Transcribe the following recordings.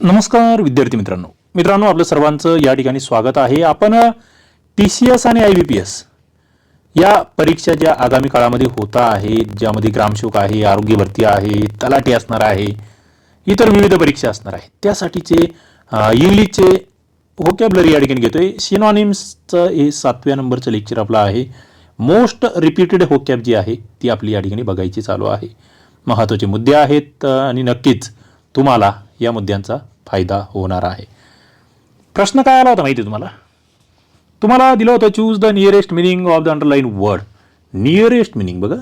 नमस्कार विद्यार्थी मित्रांनो. मित्रांनो आपलं सर्वांचं या ठिकाणी स्वागत आहे. आपण टी सी एस आणि आय बी पी एस या परीक्षा ज्या आगामी काळामध्ये होता आहेत ज्यामध्ये ग्रामसेवक आहे आरोग्य भरती आहे तलाठी असणार आहे इतर विविध परीक्षा असणार आहेत त्यासाठीचे इंग्लिशचे व्होकॅबलरी या ठिकाणी घेतोय. सिनॉनिम्सचं हे सातव्या नंबरचं लेक्चर आपलं आहे. मोस्ट रिपीटेड होकॅब जी आहे ती आपली या ठिकाणी बघायची चालू आहे. महत्त्वाचे मुद्दे आहेत आणि नक्कीच तुम्हाला या मुद्द्यांचा फायदा होणार आहे. प्रश्न काय आला होता माहिती आहे तुम्हाला? तुम्हाला दिलं होतं choose the nearest meaning of the underline word nearest meaning बघा.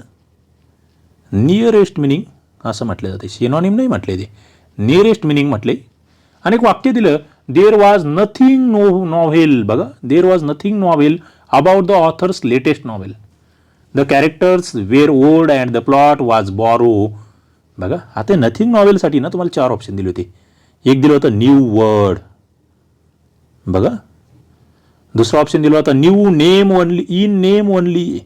नियरेस्ट मिनिंग असं म्हटलं जाते. सिनॉनिम नाही म्हटले ते. नियरेस्ट मिनिंग म्हटले. आणि एक वाक्य दिलं there was nothing no novel बघा. There was nothing novel about the author's latest novel the characters were old and the plot was borrow बघा आता नथिंग नॉवेलसाठी ना तुम्हाला चार ऑप्शन दिले होते. एक दिलं होतं न्यू वर्ड बघा. दुसरा ऑप्शन दिला होता new name only in name only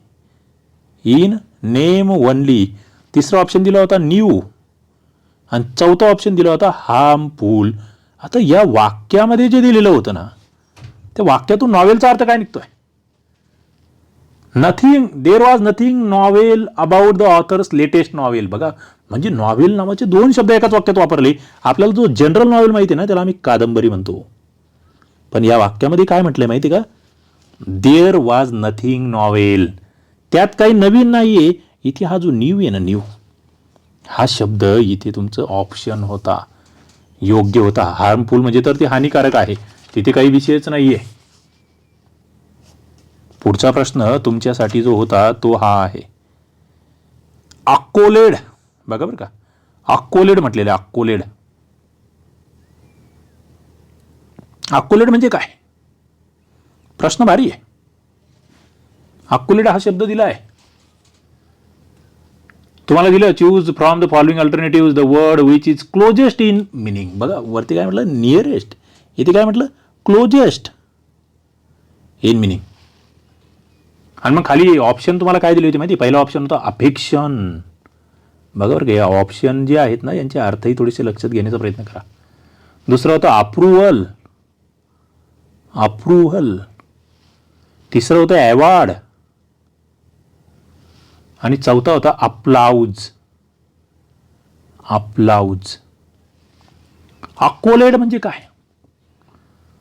in name only तिसरा ऑप्शन दिला होता न्यू आणि चौथा ऑप्शन दिला होता हार्मफुल आता या वाक्यामध्ये जे दिलेलं होतं ना त्या वाक्यातून नॉवेलचा अर्थ काय निघतोय? Nothing there was nothing novel about the author's latest novel बघा म्हणजे नॉवेल नावाचे दोन शब्द एकाच वाक्यात वापरले. आपल्याला जो जनरल नॉवेल माहिती आहे ना त्याला आम्ही कादंबरी म्हणतो. पण या वाक्यामध्ये काय म्हटलंय माहिती का? देअर वॉज नथिंग नॉवेल त्यात काही नवीन नाहीये. इथे हा जो न्यू आहे ना न्यू हा शब्द इथे तुमचं ऑप्शन होता. योग्य होता. हार्मफुल म्हणजे तर ते हानिकारक आहे. तिथे काही विषयच नाहीये. पुढचा प्रश्न तुमच्यासाठी जो होता तो हा आहे. अक्कोलेड बघा बरं का. अक्कोलेड म्हटलेलं आहे, अक्कोलेड अक्कोलेड म्हणजे काय? प्रश्न भारी आहे. अक्कोलेड हा शब्द दिला आहे. तुम्हाला दिलं choose from the following alternative the word which is closest in meaning बघा वरती काय म्हटलं? नियरेस्ट इथे काय म्हटलं? क्लोजेस्ट इन मिनिंग आणि मग खाली ऑप्शन तुम्हाला काय दिले होते माहिती? पहिला ऑप्शन होता अफेक्शन. बघा बरं का या ऑप्शन जे आहेत ना यांचे अर्थही थोडेसे लक्षात घेण्याचा प्रयत्न करा. दुसरं होतं अप्रुव्हल अप्रुव्हल तिसरं होतं अवॉर्ड आणि चौथा होता अप्लाउज अप्लाउज अकोलेड म्हणजे काय?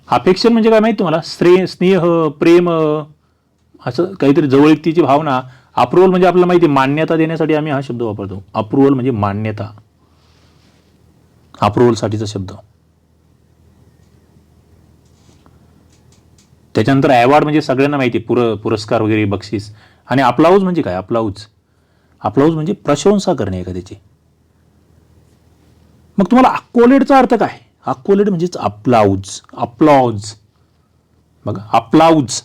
अफेक्शन म्हणजे काय माहिती तुम्हाला? स्त्रे स्नेह प्रेम असं काहीतरी जवळीकतेची भावना अप्रुव्हल म्हणजे आपल्याला माहिती मान्यता देण्यासाठी आम्ही हा शब्द वापरतो. अप्रुव्हल म्हणजे मान्यता. अप्रुव्हलसाठीचा शब्द. त्याच्यानंतर अवॉर्ड म्हणजे सगळ्यांना माहिती पुर पुरस्कार वगैरे बक्षीस. आणि अप्लाऊज म्हणजे काय? अप्लाऊज अप्लाऊज म्हणजे प्रशंसा करणे एखाद्याची. मग तुम्हाला अक्कोलेडचा अर्थ काय? अक्कोलेड म्हणजेच अप्लाऊज अप्लॉज बघा अप्लाऊज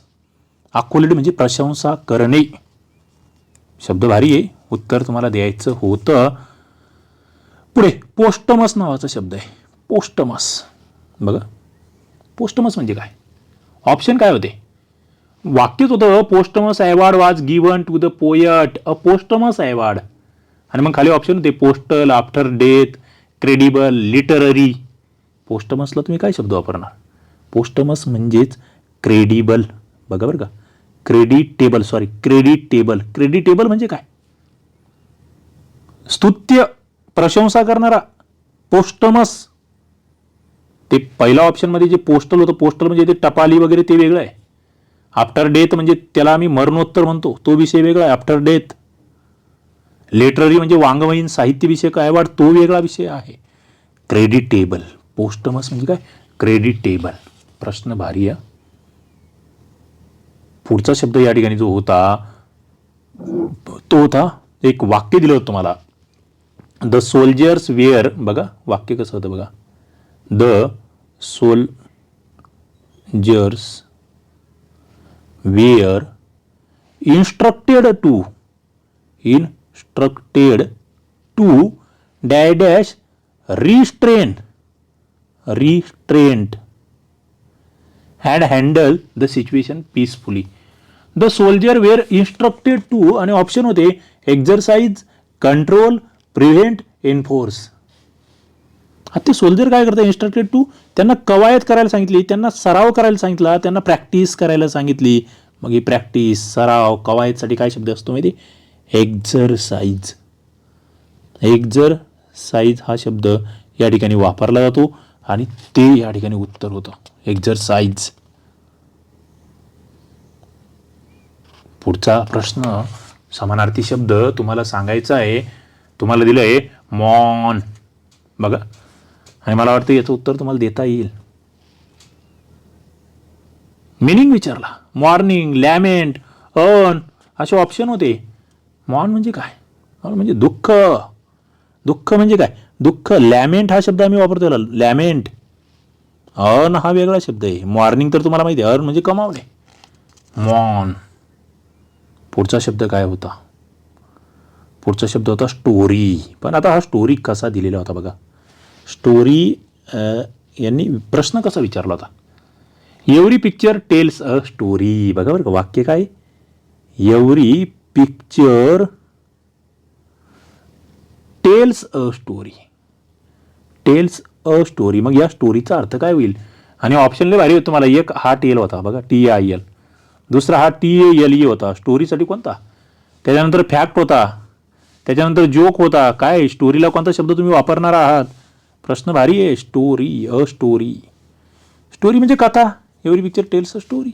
अक्कोलेड म्हणजे प्रशंसा करणे. शब्द भारी आहे. उत्तर तुम्हाला द्यायचं होतं. पुढे पोस्टमस नावाचा शब्द आहे. पोस्टमस. बघा. पोस्टमस म्हणजे काय? ऑप्शन काय होते? वाक्यच होतं posthumous award was given to the poet. A posthumous award आणि मग खाली ऑप्शन होते postal after death credible literary. पोस्टमसला तुम्ही काय शब्द वापरणार? पोस्टमस म्हणजेच क्रेडिबल. बघा बरं का. Creditable sorry creditable creditable म्हणजे काय? स्तुत्य प्रशंसा करणारा पोस्टमस ते पहिल्या ऑप्शनमध्ये जे पोस्टल होतं पोस्टल म्हणजे ते टपाली वगैरे ते वेगळं आहे. आफ्टर डेथ म्हणजे त्याला आम्ही मरणोत्तर म्हणतो तो विषय वेगळा आहे. आफ्टर डेथ लेटररी म्हणजे वाङ्मयीन साहित्यविषयक अवॉर्ड तो वेगळा विषय आहे. क्रेडिट टेबल पोस्टमस म्हणजे काय? क्रेडिट टेबल प्रश्न भारी आहे. पुढचा शब्द या ठिकाणी जो होता तो होता एक वाक्य दिलं होतं तुम्हाला द सोल्जर्स वेअर बघा वाक्य कसं होतं बघा. The soldiers were instructed to instructed to डॅडॅश restrain restraint had handle the situation peacefully the soldier were instructed to आणि ऑप्शन होते एक्झरसाइज कंट्रोल प्रिव्हेंट एन्फोर्स आता ते सोल्जर काय करतात? इन्स्ट्रक्टेड टू त्यांना कवायत करायला सांगितली त्यांना सराव करायला सांगितला त्यांना प्रॅक्टिस करायला सांगितली. मग ही प्रॅक्टिस सराव कवायतसाठी काय शब्द असतो माहिती? एक्झरसाइज एक्झरसाइज हा शब्द या ठिकाणी वापरला जातो. आणि ते या ठिकाणी उत्तर होतं. एक्झरसाइज पुढचा प्रश्न समानार्थी शब्द तुम्हाला सांगायचा आहे तुम्हाला दिलं आहे मॉन. बघा. आणि मला वाटतं याचं उत्तर तुम्हाला देता येईल. मिनिंग विचारला. मॉर्निंग लॅमेंट अन असे ऑप्शन होते. मॉन म्हणजे काय? म्हणजे दुःख. दुःख म्हणजे काय? दुःख लॅमेंट हा शब्द आम्ही वापरतो याला लॅमेंट अर्न हा वेगळा शब्द आहे. मॉर्निंग तर तुम्हाला माहिती आहे. अर्न म्हणजे कमावणे. मॉन पुढचा शब्द काय होता? पुढचा शब्द होता स्टोरी पण आता हा स्टोरी कसा दिलेला होता बघा. स्टोरी यांनी प्रश्न कसा विचारला होता? Every picture tells a story बघा बरं का वाक्य काय? Every picture tells a story tells a story मग या स्टोरीचा अर्थ काय होईल? आणि ऑप्शनले भारी होतं मला एक हा टेल होता बघा टी आय एल दुसरा हा टी ए एल ई होता. स्टोरीसाठी कोणता? त्याच्यानंतर फॅक्ट होता. त्याच्यानंतर जोक होता. काय? स्टोरीला कोणता शब्द तुम्ही वापरणार आहात? प्रश्न भारी आहे. स्टोरी अ स्टोरी स्टोरी म्हणजे कथा. Every picture tells a story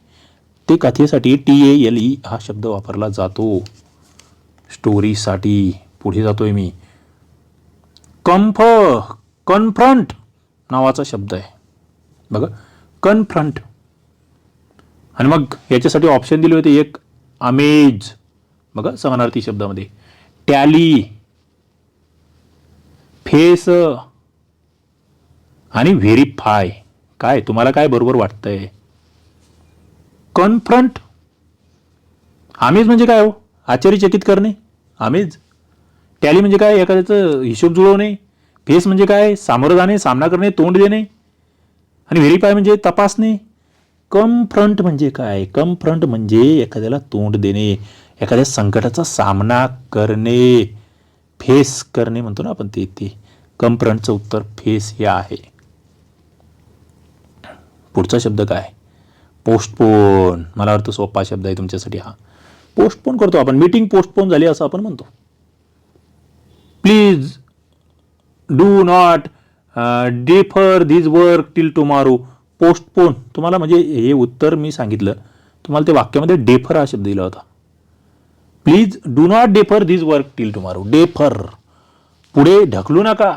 ते कथेसाठी टी ए एल ई हा शब्द वापरला जातो. स्टोरीसाठी पुढे जातोय मी. कम्फ कन्फ्रंट नावाचा शब्द आहे. बघा कन्फ्रंट. आणि मग याच्यासाठी ऑप्शन दिले होते एक अमेज बघा समानार्थी शब्दामध्ये. टॅली फेस आणि व्हेरीफाय काय तुम्हाला काय बरोबर वाटतंय? कन्फ्रंट. आमेज म्हणजे काय हो? आश्चर्यचकित करणे. आमेज टॅली म्हणजे काय? एखाद्याचं हिशोब जुळवणे. फेस म्हणजे काय? सामोरं जाणे सामना करणे तोंड देणे. आणि व्हेरीफाय म्हणजे तपासणे. कमफ्रंट म्हणजे काय? कमफ्रंट म्हणजे एखाद्याला तोंड देणे एखाद्या संकटाचा सामना करणे. फेस करणे म्हणतो ना आपण ते ते. कमफ्रंटचं उत्तर फेस हे आहे. पुढचा शब्द काय? पोस्टपोन. मला वाटतं सोपा शब्द आहे तुमच्यासाठी हा. पोस्टपोन करतो आपण. मीटिंग पोस्टपोन झाली असं आपण म्हणतो. Please do not defer these work till tomorrow postpone तुम्हाला म्हणजे हे उत्तर मी सांगितलं. तुम्हाला ते वाक्यामध्ये डेफर हा शब्द दिला होता. Please do not defer these work till tomorrow defer पुढे ढकलू नका.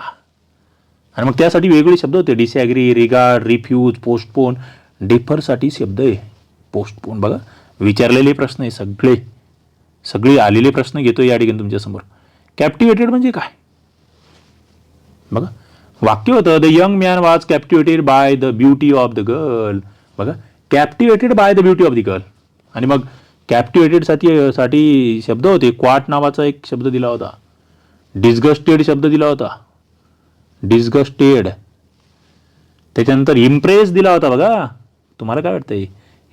आणि मग त्यासाठी वेगवेगळे शब्द होते. डिसॅग्री रिगार्ड रिफ्यूज पोस्टपोन डेफरसाठी शब्द आहे. पोस्टपोन बघा. विचारलेले प्रश्न आहे सगळे. सगळे आलेले प्रश्न घेतो या ठिकाणी तुमच्यासमोर कॅप्टिवेटेड म्हणजे काय? बघा वाक्य होतं the young man was captivated by the beauty of the girl बघा captivated by the beauty of the girl आणि मग कॅप्टिवेटेडसाठी साठी शब्द होते. क्वाट नावाचा एक शब्द दिला होता. डिस्गस्टेड शब्द दिला होता. डिस्गस्टेड त्याच्यानंतर इम्प्रेस दिला होता बघा. तुम्हाला काय वाटतंय?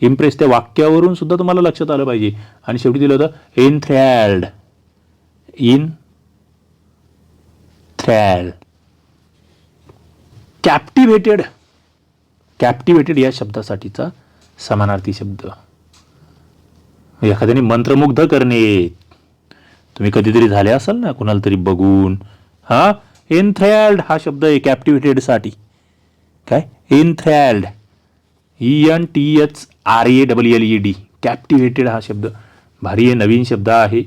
इम्प्रेस त्या वाक्यावरून सुद्धा तुम्हाला लक्षात आलं पाहिजे. आणि शेवटी दिलं होतं इन थ्रॅल्ड इन थ्रॅल्ड कॅप्टिवेटेड कॅप्टिवेटेड या शब्दासाठीचा समानार्थी शब्द. एखाद्याने मंत्रमुग्ध करणे. तुम्ही कधीतरी झाले असाल ना कुणाला तरी बघून. हा? एनथ्रॅल्ड हा शब्द आहे कॅप्टिवेटेडसाठी काय? Enthralled E N T H R A double L E D captivated हा शब्द. भारी आहे नवीन शब्द आहे.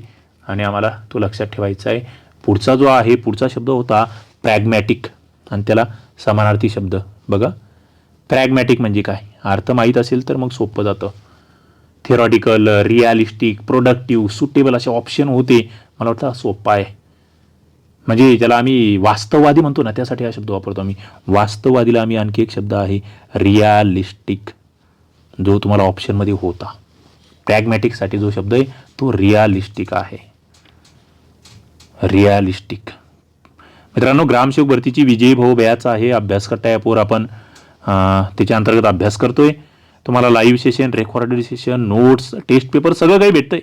आणि आम्हाला तो लक्षात ठेवायचा आहे. पुढचा जो आहे पुढचा शब्द होता प्रॅग्मॅटिक आणि त्याला समानार्थी शब्द. बघा. प्रॅग्मॅटिक म्हणजे काय? अर्थ माहीत असेल तर मग सोपं जातं. थिरॉटिकल रिॲलिस्टिक प्रोडक्टिव्ह सुटेबल असे ऑप्शन होते. मला वाटतं सोपा आहे. म्हणजे ज्याला आम्ही वास्तववादी म्हणतो ना त्यासाठी हा शब्द वापरतो आम्ही. वास्तववादीला आम्ही आणखी एक शब्द आहे रिॲलिस्टिक जो तुम्हाला ऑप्शनमध्ये होता. प्रॅग्मॅटिकसाठी जो शब्द आहे तो रिॲलिस्टिक आहे. रिॲलिस्टिक मित्रांनो ग्रामसेवक भरतीची विजयी भाऊ बॅच आहे. अभ्यास करता ॲपवर आपण. त्याच्या अंतर्गत अभ्यास करतोय. तुम्हाला live session recorded session notes test paper सगळं काही भेटतंय.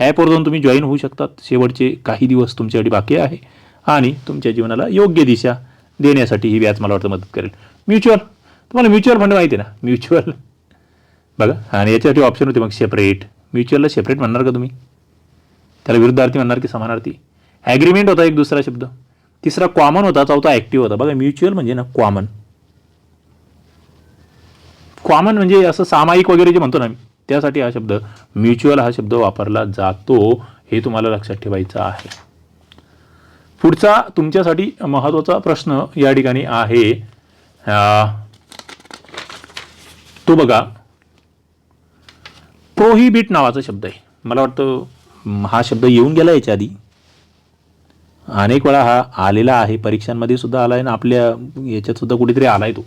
ॲपवर जाऊन तुम्ही जॉईन होऊ शकतात. शेवटचे काही दिवस तुमच्यासाठी बाकी आहे आणि तुमच्या जीवनाला योग्य दिशा देण्यासाठी ही व्याज मला वाटतं मदत करेल. म्युच्युअल तुम्हाला म्युच्युअल फंड माहिती आहे ना? म्युच्युअल बघा आणि याच्यासाठी ऑप्शन होते मग सेपरेट म्युच्युअलला सेपरेट म्हणणार का तुम्ही? त्याला विरुद्धार्थी म्हणणार की समानार्थी? ॲग्रीमेंट होता एक दुसरा शब्द. तिसरा कॉमन होता चौथा ॲक्टिव्ह होता. बघा म्युच्युअल म्हणजे ना कॉमन कॉमन म्हणजे असं सामायिक वगैरे जे म्हणतो ना त्यासाठी हा शब्द म्युच्युअल हा शब्द वापरला जातो. हे तुम्हाला लक्षात ठेवायचं आहे. पुढचा तुमच्यासाठी महत्त्वाचा प्रश्न या ठिकाणी आहे. तो बघा. प्रोहिबिट नावाचा शब्द आहे. मला वाटतं हा शब्द येऊन गेला याच्या आधी. अनेक वेळा हा आलेला आहे. परीक्षांमध्ये सुद्धा आला आहे आणि आपल्या याच्यात सुद्धा कुठेतरी आला आहे तो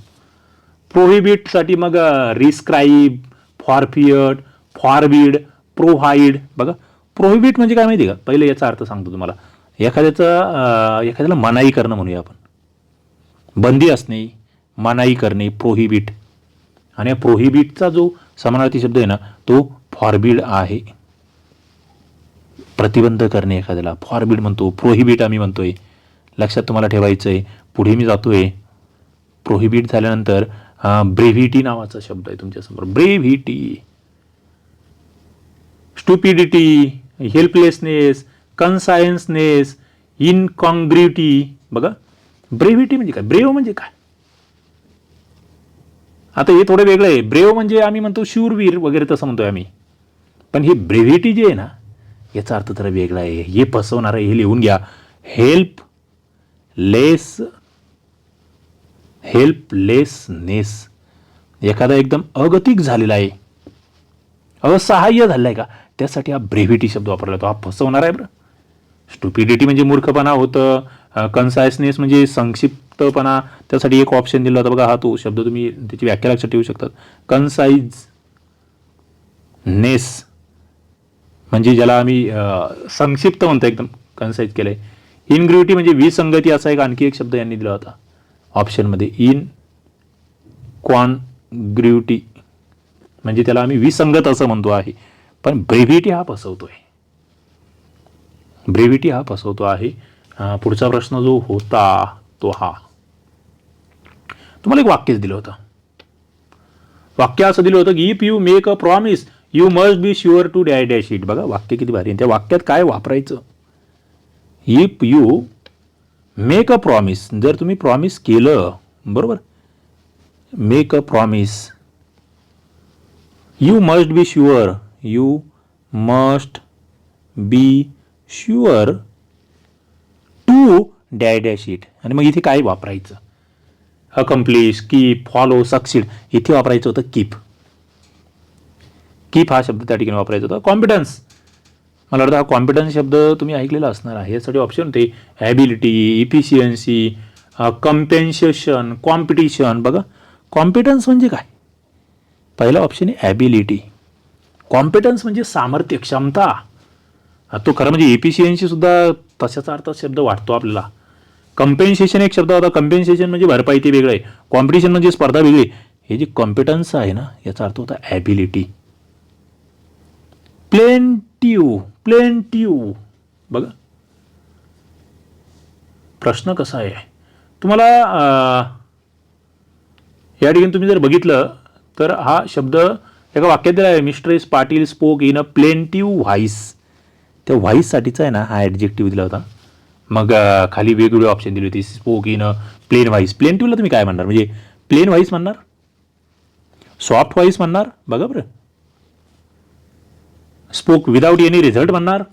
प्रोहिबिटसाठी मग रिस्क्राईब फॉरफियट फॉरबिड प्रोहाईड बघा प्रोहिबिट म्हणजे काय माहिती आहे का? पहिले याचा अर्थ सांगतो तुम्हाला. एखाद्याचं एखाद्याला मनाई करणं म्हणूया आपण. बंदी असणे मनाई करणे प्रोहिबिट आणि या प्रोहिबिटचा जो समानार्थी शब्द आहे ना तो फॉरबिड आहे. प्रतिबंध करणे एखाद्याला. फॉरबिड म्हणतो प्रोहिबिट आम्ही म्हणतोय. लक्षात तुम्हाला ठेवायचं आहे पुढे मी जातोय. प्रोहिबिट झाल्यानंतर ब्रेव्हिटी नावाचा शब्द आहे तुमच्यासमोर. ब्रेव्हिटी स्टुपिडिटी हेल्पलेसनेस कन्सायन्सनेस इनकॉन्ग्रिटी बघा ब्रेव्हिटी म्हणजे काय? ब्रेव म्हणजे काय? आता हे थोडं वेगळं आहे. ब्रेव म्हणजे आम्ही म्हणतो शूरवीर वगैरे तसं म्हणतोय आम्ही. पण ही ब्रेव्हिटी जी आहे ना याचा अर्थ तर वेगळा आहे. हे फसवणार आहे हे लिहून घ्या. हेल्प लेस हेल्पलेसनेस एखादा एकदम अगतिक झालेला आहे. असहाय्य झालं आहे का? त्यासाठी हा ब्रेव्हिटी शब्द वापरला जातो. हा फसवणार आहे बरं. स्टुपिडिटी म्हणजे मूर्खपणा होतं. कन्सायसनेस म्हणजे संक्षिप्तपणा. त्यासाठी एक ऑप्शन दिला होता बघा. हा तो शब्द तुम्ही त्याची व्याख्या लक्षात ठेवू शकतात. कन्साईज नेस म्हणजे ज्याला आम्ही संक्षिप्त म्हणतो एकदम कन्साईज केलं आहे इनग्रिव्हिटी म्हणजे विसंगती असा एक आणखी एक शब्द यांनी दिला होता. ऑप्शनमध्ये इन क्वानग्रिव्हिटी म्हणजे त्याला आम्ही विसंगत असं म्हणतो आहे. पण ब्रेव्हिटी हा फसवतो आहे ब्रेव्हिटी हा फसवतो आहे. पुढचा प्रश्न जो होता तो हा. तुम्हाला एक वाक्यच दिलं होतं. वाक्य असं दिलं होतं की if you make a promise you must be sure to da dash it बघा वाक्य किती भारी आहे. त्या वाक्यात काय वापरायचं? If you make a promise जर तुम्ही प्रॉमिस केलं बरोबर? Make a promise you must be sure you must be sure to da dash it आणि मग इथे काय वापरायचं? अकम्प्लिश कीप फॉलो सक्सीड इथे वापरायचं होतं कीप कीप हा शब्द त्या ठिकाणी वापरायचा होता? कॉम्पिटन्स मला वाटतं हा कॉम्पिटन्स शब्द तुम्ही ऐकलेला असणार आहे. यासाठी ऑप्शन होते ॲबिलिटी इफिशियन्सी कम्पेन्सेशन कॉम्पिटिशन बघा कॉम्पिटन्स म्हणजे काय? पहिला ऑप्शन आहे ॲबिलिटी कॉम्पिटन्स म्हणजे सामर्थ्य क्षमता. तो खरं म्हणजे एफिशियन्सीसुद्धा तशाचा अर्थ शब्द वाटतो आपल्याला. कम्पेन्सेशन एक शब्द होता. कम्पेन्सेशन म्हणजे भरपाई ते वेगळं आहे. कॉम्पिटिशन म्हणजे स्पर्धा वेगळी हे जे कॉम्पिटन्स आहे ना याचा अर्थ होता ॲबिलिटी प्लेंटिव्ह प्लेंटिव्ह बघा. प्रश्न कसा आहे? तुम्हाला या ठिकाणी तुम्ही जर बघितलं तर हा शब्द एका वाक्यात दिला आहे. Mistress Patil spoke in a plaintive voice त्या व्हाईससाठीचा आहे ना हा ॲडजेक्टिव्ह दिला होता. मग खाली वेगवेगळे ऑप्शन दिले होते. Spoke in a plain voice प्लेंटिव्हला तुम्ही काय म्हणणार? म्हणजे प्लेन व्हाईस म्हणणार? सॉफ्ट व्हाईस म्हणणार? बघा बरं. स्पोक विदाऊट एनी रिझल्ट म्हणणार?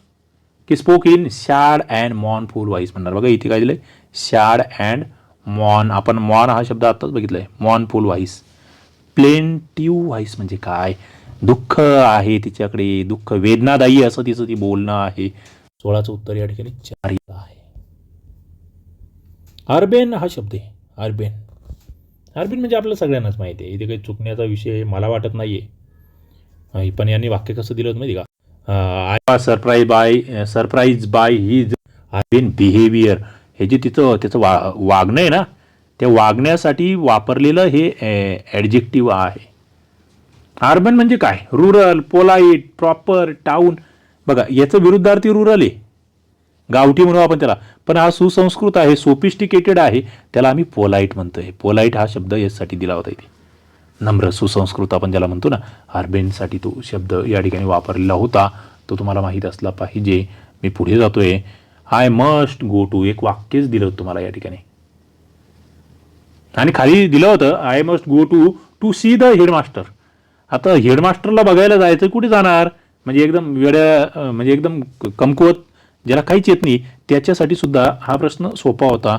की spoke in sad and mournful voice म्हणणार. बघा इथे काय दिलंय? शॅड अँड मॉन. आपण मॉन हा शब्द आत्ताच बघितलाय. मॉन फुल व्हाईस ट्यू व्हाईस म्हणजे काय? दुःख आहे तिच्याकडे. दुःख वेदनादायी असं तिचं ती बोलणं आहे. सोळाचं उत्तर या ठिकाणी चार आहे. अर्बेन हा शब्द आहे. अर्बेन अर्बेन म्हणजे आपल्याला सगळ्यांनाच माहिती आहे. इथे काही चुकण्याचा विषय मला वाटत नाही आहे पण यांनी वाक्य कसं दिलं होतं माहिती का? Surprise by surprise by his urban behaviour हे जे तिचं त्याचं वा वागणं आहे ना त्या वागण्यासाठी वापरलेलं हे ॲडजेक्टिव्ह आहे. अर्बन म्हणजे काय? रुरल पोलाईट प्रॉपर टाऊन बघा याचं विरुद्धार्थी रुरल आहे. गावठी म्हणू आपण त्याला. पण हा सुसंस्कृत आहे सोफिस्टिकेटेड आहे. त्याला आम्ही पोलाईट म्हणतोय. पोलाईट हा शब्द यासाठी दिला होता इथे. नम्र सुसंस्कृत आपण ज्याला म्हणतो ना आर्बेनसाठी तो शब्द या ठिकाणी वापरलेला होता. तो तुम्हाला माहीत असला पाहिजे. मी पुढे जातोय. आय मस्ट गो टू एक वाक्यच दिलं होतं तुम्हाला या ठिकाणी. आणि खाली दिलं होतं I must go to to see the headmaster आता हेडमास्टरला बघायला जायचं कुठे जाणार? म्हणजे एकदम वेड्या म्हणजे एकदम कमकुवत ज्याला काहीच येत नाही त्याच्यासाठी सुद्धा हा प्रश्न सोपा होता.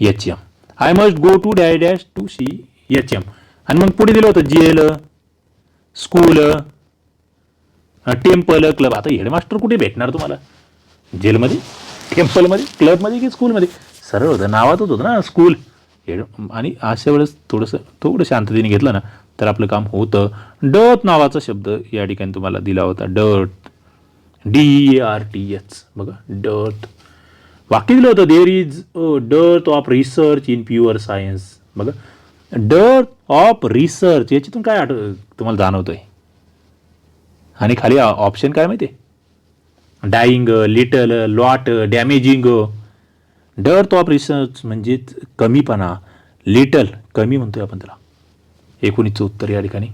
H M I must go to dash dash to see H M आणि मग पुढे दिलं होतं जेल स्कूल टेम्पल क्लब आता हेडमास्टर कुठे भेटणार तुम्हाला? जेलमध्ये? टेम्पलमध्ये क्लबमध्ये की स्कूलमध्ये सरळ होतं. नावातच होतं ना स्कूल हेड आणि अशा वेळेस थोडंसं थोडं शांततेने घेतलं ना तर आपलं काम होतं. डत नावाचा शब्द या ठिकाणी तुम्हाला दिला होता. डट डी आर टी एच बघा डट वाक्य दिलं होतं there is dearth of research in pure science बघा डर्थ ऑफ रिसर्च याच्यातून काय आठ तुम्हाला जाणवतोय? आणि खाली ऑप्शन काय माहिती आहे dying little lot damaging. Dearth of research म्हणजेच कमीपणा. लिटल कमी म्हणतोय आपण त्याला. एकोणीसचं उत्तर या ठिकाणी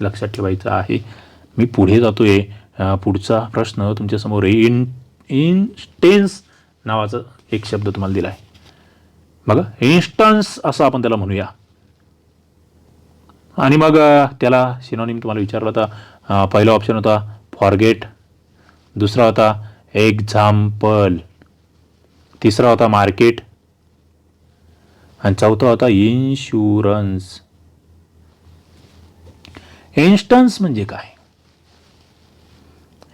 लक्षात ठेवायचं आहे. मी पुढे जातोय. आहे पुढचा प्रश्न तुमच्यासमोर इन इन्स्टेन्स नावाचा एक शब्द तुम्हाला दिला आहे बघा इन्स्टन्स असं आपण त्याला म्हणूया. आणि मग त्याला सिनोनिम तुम्हाला विचारला होता. पहिला ऑप्शन होता फॉरगेट दुसरा होता एक्झाम्पल तिसरा होता मार्केट आणि चौथा होता इन्शुरन्स इन्स्टन्स म्हणजे काय?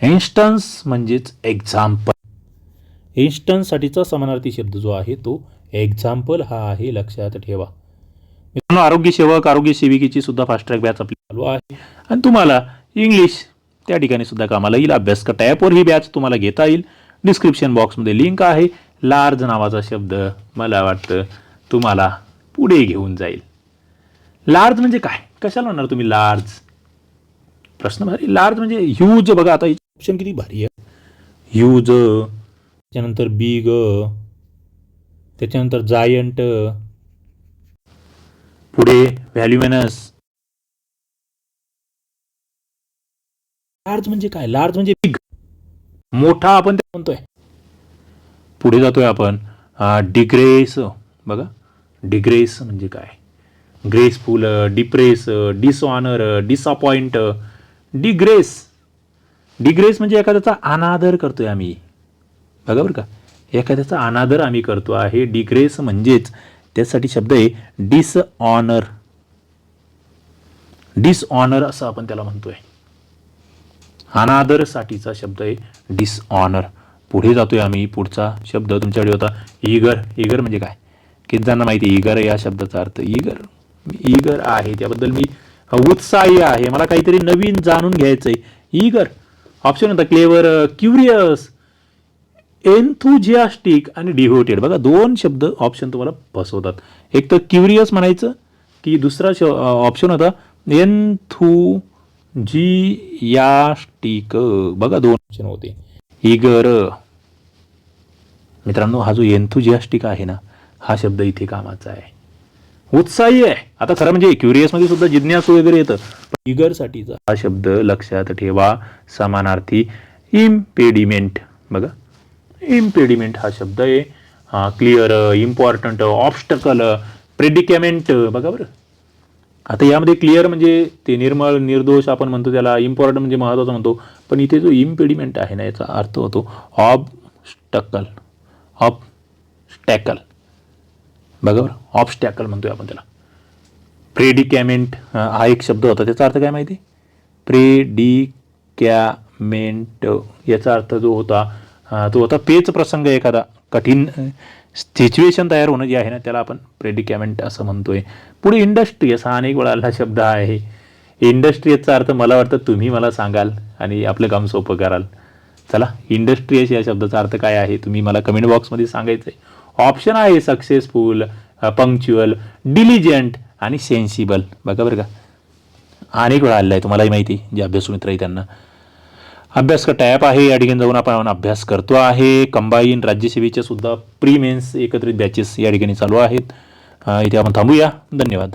इन्स्टन्स म्हणजेच एक्झाम्पल इन्स्टन्ससाठीचा समानार्थी शब्द जो आहे तो एक्झाम्पल हा आहे लक्षात ठेवा. मित्रांनो आरोग्य सेवक आरोग्य सेविकेची सुद्धा फास्ट ट्रॅक बॅच आपली चालू आहे. आणि तुम्हाला इंग्लिश त्या ठिकाणी सुद्धा कामाला येईल. अभ्यास करता ॲपवर ही बॅच तुम्हाला घेता येईल. डिस्क्रिप्शन बॉक्समध्ये लिंक आहे. लार्ज नावाचा शब्द मला वाटतं तुम्हाला पुढे घेऊन जाईल. लार्ज म्हणजे काय? कशाला म्हणणार तुम्ही लार्ज प्रश्न भारी. लार्ज म्हणजे ह्यूज बघा आता ऑप्शन किती भारी आहे. ह्यूज त्याच्यानंतर बिग त्याच्यानंतर जायंट पुढे व्हॅल्युमेनस लार्ज म्हणजे काय? लार्ज म्हणजे बिग मोठा आपण ते म्हणतोय. पुढे जातोय आपण डिग्रेस बघा. डिग्रेस म्हणजे काय? Graceful depress dishonour disappoint disgrace disgrace म्हणजे एखाद्याचा अनादर करतोय आम्ही. बघा बरं का. एखाद्याचा अनादर आम्ही करतो आहे. डिग्रेस म्हणजेच त्यासाठी शब्द आहे डिसऑनर डिसऑनर असं आपण त्याला म्हणतोय. अनादरसाठीचा शब्द आहे डिसऑनर पुढे जातोय आम्ही पुढचा शब्द तुमच्याकडे होता इगर इगर म्हणजे काय? किती जणांना माहिती आहे या शब्दाचा अर्थ. इगर इगर आहे. त्याबद्दल मी उत्साही आहे. मला काहीतरी नवीन जाणून घ्यायचं आहे इगर ऑप्शन होता क्लेवर क्युरियस एन्थुजियास्टिक आणि डिव्होटेड बघा दोन शब्द ऑप्शन तुम्हाला फसवतात एक तर क्युरियस म्हणायचं की दुसरा श ऑप्शन होता एन्थू जी बघा दोन ऑप्शन होते. इगर मित्रांनो हा जो एन्थुजियास्टिक आहे ना हा शब्द इथे कामाचा आहे. उत्साही आहे. आता खरं म्हणजे क्युरियसमध्ये सुद्धा जिज्ञासू वगैरे येतं. इगरसाठीचा हा शब्द लक्षात ठेवा. समानार्थी इम्पेडिमेंट बघा. इम्पेडिमेंट हा शब्द आहे. क्लिअर इम्पॉर्टंट ऑब्स्टकल प्रेडिकॅमेंट बघा बरं. आता यामध्ये क्लिअर म्हणजे ते निर्मळ निर्दोष आपण म्हणतो त्याला इम्पॉर्टंट म्हणजे महत्त्वाचं म्हणतो. पण इथे जो इम्पेडिमेंट आहे ना याचा अर्थ होतो ऑबस्टकल ऑबस्टॅकल बघा बरं ऑबस्टॅकल म्हणतोय आपण त्याला. प्रेडिकॅमेंट हा एक शब्द होता. त्याचा अर्थ काय माहिती? प्रेडिकॅमेंट याचा अर्थ जो होता तो होता पेच प्रसंग एखादा. कठीण सिच्युएशन तयार होणं जे आहे ना त्याला आपण प्रेडिकॅमेंट असं म्हणतोय. पुढे इंडस्ट्रियस हा अनेक वेळा आलेला शब्द आहे. इंडस्ट्रियसचा अर्थ मला वाटतं तुम्ही मला सांगाल आणि आपलं काम सोपं कराल. चला इंडस्ट्रियस या शब्दाचा अर्थ काय आहे? तुम्ही मला कमेंट बॉक्समध्ये सांगायचं आहे ऑप्शन आहे सक्सेसफुल पंक्च्युअल डिलिजंट आणि सेन्सिबल बघा बरं का. अनेक वेळा आलेला आहे तुम्हालाही माहिती जे अभ्यासू मित्र आहे त्यांना. अभ्यास का टॅप आहे या ठिकाणी जाऊन आपण अभ्यास करतो आहे. कंबाईन राज्यसेवेच्या सुद्धा प्री मेन्स एकत्रित बॅचेस या ठिकाणी चालू आहेत. इथे आपण थांबूया. धन्यवाद.